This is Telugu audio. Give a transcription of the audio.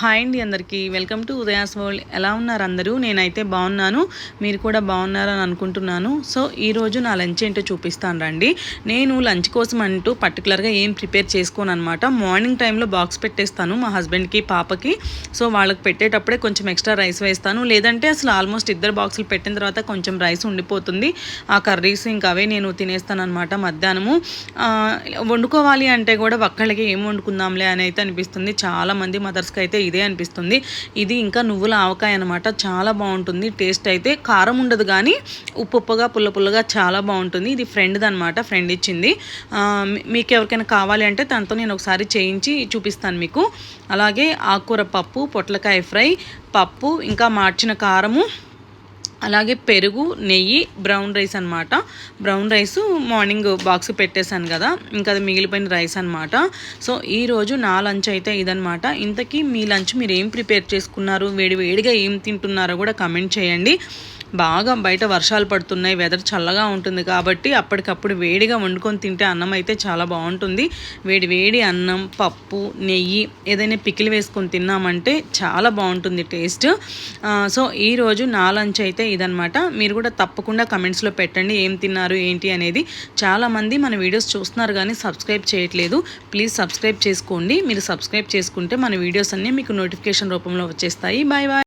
హాయ్ అండి అందరికీ. Welcome to Udaya's world. ఎలా ఉన్నారు అందరూ? నేనైతే బాగున్నాను. మీరు కూడా బాగున్నారని అనుకుంటున్నాను. సో ఈరోజు నా లంచ్ ఏంటో చూపిస్తాను రండి. నేను లంచ్ కోసం అంటూ పర్టికులర్గా ఏం ప్రిపేర్ చేసుకోను అనమాట మార్నింగ్ టైంలో బాక్స్ పెట్టేస్తాను మా హస్బెండ్కి పాపకి. సో వాళ్ళకి పెట్టేటప్పుడే కొంచెం ఎక్స్ట్రా రైస్ వేస్తాను. లేదంటే అసలు ఆల్మోస్ట్ ఇద్దరు బాక్సులు పెట్టిన తర్వాత కొంచెం రైస్ ఉండిపోతుంది. ఆ కర్రీస్ ఇంకా అవే నేను తినేస్తాను అనమాట మధ్యాహ్నము. వండుకోవాలి అంటే కూడా ఒక్కళ్ళకి ఏం వండుకుందాంలే అని అయితే అనిపిస్తుంది. చాలా మంది మదర్స్కి అయితే ఇదే అనిపిస్తుంది. ఇది ఇంకా నువ్వుల ఆవకాయ అనమాట చాలా బాగుంటుంది. టేస్ట్ అయితే కారం ఉండదు కానీ ఉప్పు ఉప్పుగా పుల్ల పుల్లగా చాలా బాగుంటుంది. ఇది ఫ్రెండ్ది అనమాట ఫ్రెండ్ ఇచ్చింది. మీకు ఎవరికైనా కావాలి అంటే తనతో నేను ఒకసారి చేయించి చూపిస్తాను మీకు. అలాగే ఆకుకూర పప్పు పొట్లకాయ ఫ్రై పప్పు ఇంకా మార్చిన కారము అలాగే పెరుగు నెయ్యి బ్రౌన్ రైస్ అనమాట బ్రౌన్ రైస్ మార్నింగ్ బాక్స్ పెట్టేశాను కదా. ఇంకా అది మిగిలిపోయిన రైస్ అనమాట సో ఈరోజు నా లంచ్ అయితే ఇదనమాట ఇంతకీ మీ లంచ్ మీరు ఏం ప్రిపేర్ చేసుకున్నారు? వేడి వేడిగా ఏం తింటున్నారో కూడా కమెంట్ చేయండి. బాగా బయట వర్షాలు పడుతున్నాయి వెదర్ చల్లగా ఉంటుంది కాబట్టి అప్పటికప్పుడు వేడిగా వండుకొని తింటే అన్నం అయితే చాలా బాగుంటుంది. వేడి వేడి అన్నం పప్పు నెయ్యి ఏదైనా పికిలి వేసుకొని తిన్నామంటే చాలా బాగుంటుంది టేస్ట్. సో ఈరోజు నా లంచ్ అయితే ఇదనమాట మీరు కూడా తప్పకుండా కమెంట్స్లో పెట్టండి ఏం తిన్నారు ఏంటి అనేది. చాలామంది మన వీడియోస్ చూస్తున్నారు కానీ సబ్స్క్రైబ్ చేయట్లేదు. ప్లీజ్ సబ్స్క్రైబ్ చేసుకోండి. మీరు సబ్స్క్రైబ్ చేసుకుంటే మన వీడియోస్ అన్నీ మీకు నోటిఫికేషన్ రూపంలో వచ్చేస్తాయి. Bye bye